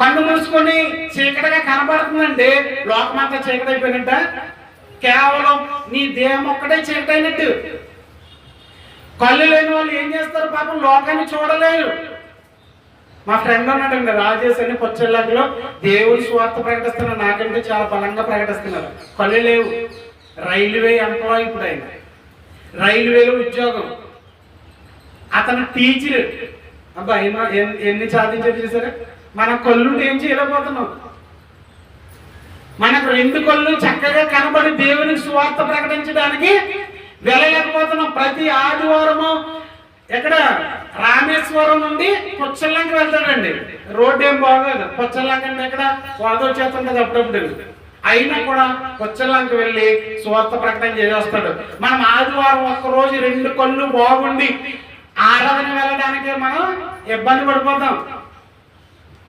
కన్ను మూసుకొని చీకటిగా కనబడుతుందండి లోకమంతా చీకటి అయిపోయినట్ట కేవలం నీ దేహం ఒక్కటే చీకటి అయినట్టు కళ్ళు లేని వాళ్ళు ఏం చేస్తారు పాపం? లోకాన్ని చూడలేరు. మా ఫ్రెండ్ ఉన్నాడండి రాజేష్ అని పొచ్చల్లాలో దేవుడి స్వార్థ ప్రకటిస్తున్నారు. నాకంటే చాలా బలంగా ప్రకటిస్తున్నారు. కళ్ళు లేవు. రైల్వే ఎంప్లాయీ ఇప్పుడు ఆయన. రైల్వేలో ఉద్యోగం. అతను టీచర్. అబ్బా ఎన్ని సాధించారు చూసారా మన కళ్ళుంటే ఏం చేయలేకపోతున్నాం మనకు రెండు కళ్ళు చక్కగా కనబడి దేవునికి స్వార్థ ప్రకటించడానికి వెళ్ళలేకపోతున్నాం. ప్రతి ఆదివారము ఎక్కడ రామేశ్వరం నుండి పుచ్చల్లంకి వెళ్తాడండి. రోడ్డు ఏం బాగోదు. పుచ్చల్లంక అంటే ఎక్కడ? వాదో చేస్తుంటది అప్పుడప్పుడు. అయినా కూడా పుచ్చల్లంకి వెళ్ళి స్వార్థ ప్రకటన చేసేస్తాడు. మనం ఆదివారం ఒక్క రోజు రెండు కళ్ళు బాగుండి ఆరాధన వెళ్ళడానికి మనం ఇబ్బంది పడిపోతాం.